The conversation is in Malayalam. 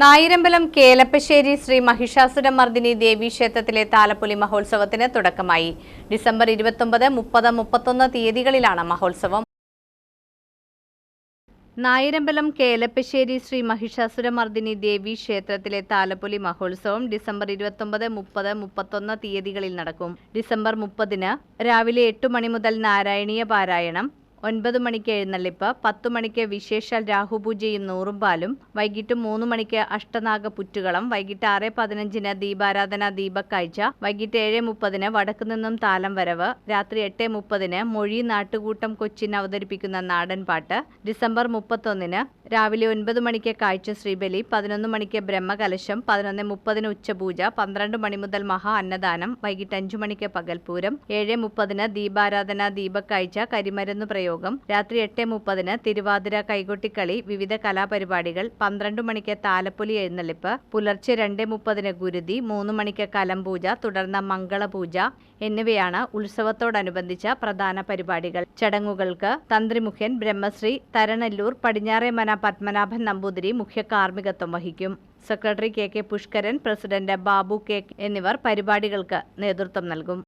നായിരമ്പലം കേലപ്പശ്ശേരി ശ്രീ മഹിഷാസുരമർദിനി ദേവി ക്ഷേത്രത്തിലെ താലപ്പൊലി മഹോത്സവത്തിന് തുടക്കമായി. ഡിസംബർ ഇരുപത്തൊമ്പത് മുപ്പത് മുപ്പത്തൊന്ന് തീയതികളിലാണ് മഹോത്സവം. നായിരമ്പലം കേലപ്പശ്ശേരി ശ്രീ മഹിഷാസുരമർദിനി ദേവി ക്ഷേത്രത്തിലെ താലപ്പൊലി മഹോത്സവം ഡിസംബർ ഇരുപത്തൊമ്പത് മുപ്പത് മുപ്പത്തൊന്ന് തീയതികളിൽ നടക്കും. ഡിസംബർ മുപ്പതിന് രാവിലെ എട്ട് മണി മുതൽ നാരായണീയ പാരായണം ഒൻപത് മണിക്ക് എഴുന്നള്ളിപ്പ് പത്തു മണിക്ക് വിശേഷാൽ രാഹുപൂജയും നൂറുംപാലും വൈകിട്ട് മൂന്ന് മണിക്ക് അഷ്ടനാഗ പുറ്റുകളം വൈകിട്ട് ആറ് പതിനഞ്ചിന് ദീപാരാധന ദീപക്കാഴ്ച വൈകിട്ട് ഏഴ് മുപ്പതിന് വടക്കു നിന്നും താലം വരവ് രാത്രി എട്ട് മുപ്പതിന് മൊഴി നാട്ടുകൂട്ടം കൊച്ചിൻ അവതരിപ്പിക്കുന്ന നാടൻ പാട്ട് ഡിസംബർ മുപ്പത്തൊന്നിന് രാവിലെ ഒൻപത് മണിക്ക് കാഴ്ച ശ്രീബലി പതിനൊന്ന് മണിക്ക് ബ്രഹ്മകലശം പതിനൊന്ന് മുപ്പതിന് ഉച്ചപൂജ പന്ത്രണ്ട് മണി മുതൽ മഹാ അന്നദാനം വൈകിട്ട് അഞ്ചു മണിക്ക് പകൽപൂരം ഏഴ് മുപ്പതിന് ദീപാരാധന ദീപക്കാഴ്ച കരിമരുന്ന് പ്രയോഗം രാത്രി എട്ട് മുപ്പതിന് തിരുവാതിര കൈകൊട്ടിക്കളി വിവിധ കലാപരിപാടികൾ പന്ത്രണ്ട് മണിക്ക് താലപ്പൊലി എഴുന്നള്ളിപ്പ് പുലർച്ചെ രണ്ട് മുപ്പതിന് ഗുരുതി മൂന്ന് മണിക്ക് കലംപൂജ തുടർന്ന് മംഗളപൂജ എന്നിവയാണ് ഉത്സവത്തോടനുബന്ധിച്ച പ്രധാന പരിപാടികൾ. ചടങ്ങുകൾക്ക് തന്ത്രിമുഖ്യൻ ബ്രഹ്മശ്രീ തരണല്ലൂർ പടിഞ്ഞാറേമന പത്മനാഭൻ നമ്പൂതിരി മുഖ്യ കാർമ്മികത്വം വഹിക്കും. Secretary K K Pushkaran president Babu K എന്നിവർ പരിപാടികൾക്ക് നേതൃത്വം നൽകും.